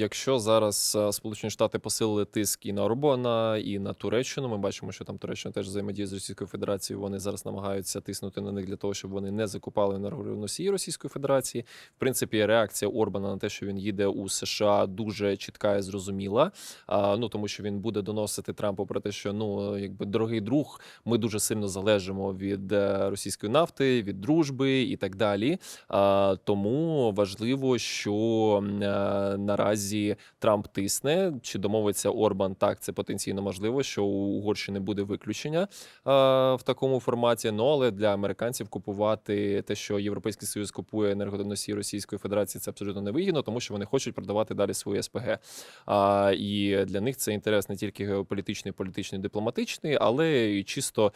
Якщо зараз е, Сполучені Штати посилили тиск і на Орбана, і на Туреччину, ми бачимо, що там Туреччина теж взаємодіє з Російською Федерацією. Вони зараз намагаються тиснути на них для того, щоб вони не закупали енергоносії Російської Федерації. В принципі, реакція Орбана на те, що він їде у США, дуже чітка і зрозуміла. А, ну тому що він буде доносити Трампу про те, що ну якби дорогий друг, ми дуже сильно залежимо від е, російської нафти, від дружби і так далі. А, тому важливо, що м, наразі Трамп тисне, чи домовиться Орбан так, це потенційно можливо, що у Угорщини буде виключення а, в такому форматі. Ну але для американців купувати те, що Європейський Союз купує енергоносії Російської Федерації, це абсолютно невигідно, тому що вони хочуть продавати далі свої СПГ. А, і для них це інтерес не тільки геополітичний, політичний, дипломатичний, але і чисто.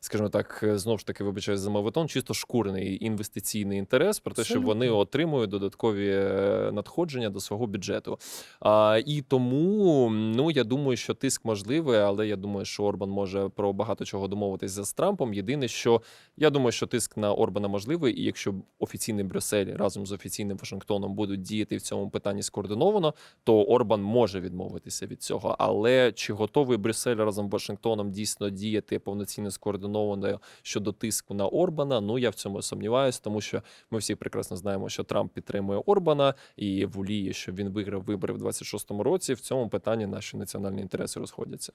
Скажімо так, знову ж таки, вибачаю за мовитон, чисто шкурний інвестиційний інтерес про те, що вони отримують додаткові е, надходження до свого бюджету. А, і тому ну я думаю, що тиск можливий, але я думаю, що Орбан може про багато чого домовитися з Трампом. Єдине, що я думаю, що тиск на Орбана можливий, і якщо офіційний Брюссель разом з офіційним Вашингтоном будуть діяти в цьому питанні скоординовано, то Орбан може відмовитися від цього. Але чи готовий Брюссель разом з Вашингтоном дійсно діяти повноцінно скоординовано щодо тиску на Орбана? Ну я в цьому сумніваюся, тому що ми всі прекрасно знаємо, що Трамп підтримує Орбана і воліє, що він виграв вибори в 26-му році. В цьому питанні наші національні інтереси розходяться.